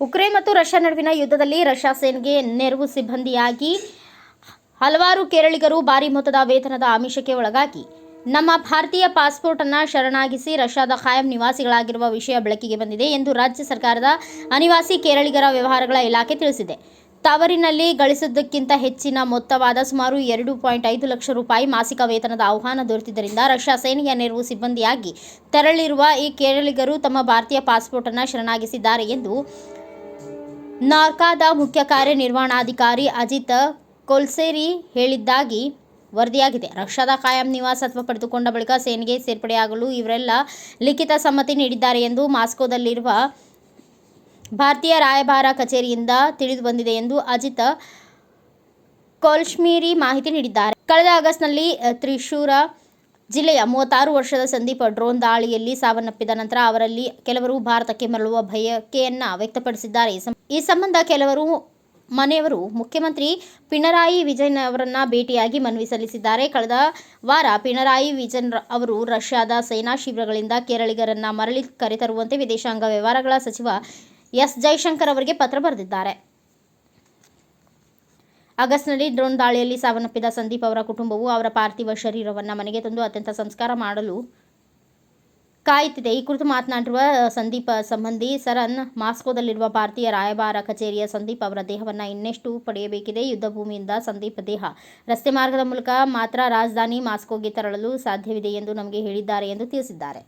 Russia ನಡುವಿನ ಯುದ್ಧದಲ್ಲಿ Russia ಸೇನೆಗೆ ನೆರವು ಸಿಬ್ಬಂದಿಯಾಗಿ ಹಲವಾರು ಕೇರಳಿಗರು ಭಾರಿ ಮೊತ್ತದ ವೇತನದ ಆಮಿಷಕ್ಕೆ ಒಳಗಾಗಿ ನಮ್ಮ ಭಾರತೀಯ ಪಾಸ್ಪೋರ್ಟ್ ಅನ್ನ ಶರಣಾಗಿಸಿ ರಷ್ಯಾದ ಖಾಯಂ ನಿವಾಸಿಗಳಾಗಿರುವ ವಿಷಯ ಬೆಳಕಿಗೆ ಬಂದಿದೆ ಎಂದು ರಾಜ್ಯ ಸರ್ಕಾರದ ಅನಿವಾಸಿ ಕೇರಳಿಗರ ವ್ಯವಹಾರಗಳ ಇಲಾಖೆ ತಿಳಿಸಿದೆ. ತವರಿನಲ್ಲಿ ಗಳಿಸಿದ್ದಕ್ಕಿಂತ ಹೆಚ್ಚಿನ ಮೊತ್ತವಾದ ಸುಮಾರು ಎರಡು ಪಾಯಿಂಟ್ ಐದು ಲಕ್ಷ ರೂಪಾಯಿ ಮಾಸಿಕ ವೇತನದ ಆಹ್ವಾನ ದೊರೆತಿದ್ದರಿಂದ ರಷ್ಯಾ ಸೇನೆಯ ನೆರವು ಸಿಬ್ಬಂದಿಯಾಗಿ ತೆರಳಿರುವ ಈ ಕೇರಳಿಗರು ತಮ್ಮ ಭಾರತೀಯ ಪಾಸ್ಪೋರ್ಟ್ ಅನ್ನು ಶರಣಾಗಿಸಿದ್ದಾರೆ ಎಂದು ನಾರ್ಕಾದ ಮುಖ್ಯ ಕಾರ್ಯನಿರ್ವಹಣಾಧಿಕಾರಿ ಅಜಿತ್ ಕೊಲ್ಸೇರಿ ಹೇಳಿದ್ದಾಗಿ ವರದಿಯಾಗಿದೆ. ರಕ್ಷಾದ ಕಾಯಂ ನಿವಾಸತ್ವ ಪಡೆದುಕೊಂಡ ಬಳಿಕ ಸೇನೆಗೆ ಸೇರ್ಪಡೆಯಾಗಲು ಇವರೆಲ್ಲ ಲಿಖಿತ ಸಮ್ಮತಿ ನೀಡಿದ್ದಾರೆ ಎಂದು ಮಾಸ್ಕೋದಲ್ಲಿರುವ ಭಾರತೀಯ ರಾಯಭಾರ ಕಚೇರಿಯಿಂದ ತಿಳಿದು ಬಂದಿದೆ ಎಂದು ಅಜಿತ್ ಕೋಲ್ಶ್ಮೀರಿ ಮಾಹಿತಿ ನೀಡಿದ್ದಾರೆ. ಕಳೆದ ಆಗಸ್ಟ್ನಲ್ಲಿ ತ್ರಿಶೂರ ಜಿಲ್ಲೆಯ ಮೂವತ್ತಾರು ವರ್ಷದ ಸಂದೀಪ ಡ್ರೋನ್ ದಾಳಿಯಲ್ಲಿ ಸಾವನ್ನಪ್ಪಿದ ನಂತರ ಅವರಲ್ಲಿ ಕೆಲವರು ಭಾರತಕ್ಕೆ ಮರಳುವ ಬಯಕೆಯನ್ನ ವ್ಯಕ್ತಪಡಿಸಿದ್ದಾರೆ. ಈ ಸಂಬಂಧ ಕೆಲವರು ಮನೆಯವರು ಮುಖ್ಯಮಂತ್ರಿ ಪಿಣರಾಯಿ ವಿಜಯನ್ ಅವರನ್ನ ಭೇಟಿಯಾಗಿ ಮನವಿ ಸಲ್ಲಿಸಿದ್ದಾರೆ. ಕಳೆದ ವಾರ ಪಿಣರಾಯಿ ವಿಜಯನ್ ಅವರು ರಷ್ಯಾದ ಸೇನಾ ಶಿಬಿರಗಳಿಂದ ಕೇರಳಿಗರನ್ನ ಮರಳಿ ಕರೆತರುವಂತೆ ವಿದೇಶಾಂಗ ವ್ಯವಹಾರಗಳ ಸಚಿವ ಎಸ್ ಜೈಶಂಕರ್ ಅವರಿಗೆ ಪತ್ರ ಬರೆದಿದ್ದಾರೆ. ಆಗಸ್ಟ್ನಲ್ಲಿ ಡ್ರೋನ್ ದಾಳಿಯಲ್ಲಿ ಸಾವನ್ನಪ್ಪಿದ ಸಂದೀಪ್ ಅವರ ಕುಟುಂಬವು ಅವರ ಪಾರ್ಥಿವ ಶರೀರವನ್ನು ಮನೆಗೆ ತಂದು ಅತ್ಯಂತ ಸಂಸ್ಕಾರ ಮಾಡಲು ಕಾಯುತ್ತಿದೆ. ಈ ಕುರಿತು ಮಾತನಾಡಿರುವ ಸಂದೀಪ್ ಸಂಬಂಧಿ ಸರನ್ ಮಾಸ್ಕೋದಲ್ಲಿರುವ ಭಾರತೀಯ ರಾಯಭಾರ ಕಚೇರಿಯ ಸಂದೀಪ್ ಅವರ ದೇಹವನ್ನು ಇನ್ನೆಷ್ಟು ಪಡೆಯಬೇಕಿದೆ? ಯುದ್ಧ ಭೂಮಿಯಿಂದ ಸಂದೀಪ್ ದೇಹ ರಸ್ತೆ ಮಾರ್ಗದ ಮೂಲಕ ಮಾತ್ರ ರಾಜಧಾನಿ ಮಾಸ್ಕೋಗೆ ತೆರಳಲು ಸಾಧ್ಯವಿದೆ ಎಂದು ನಮಗೆ ಹೇಳಿದ್ದಾರೆ ಎಂದು ತಿಳಿಸಿದ್ದಾರೆ.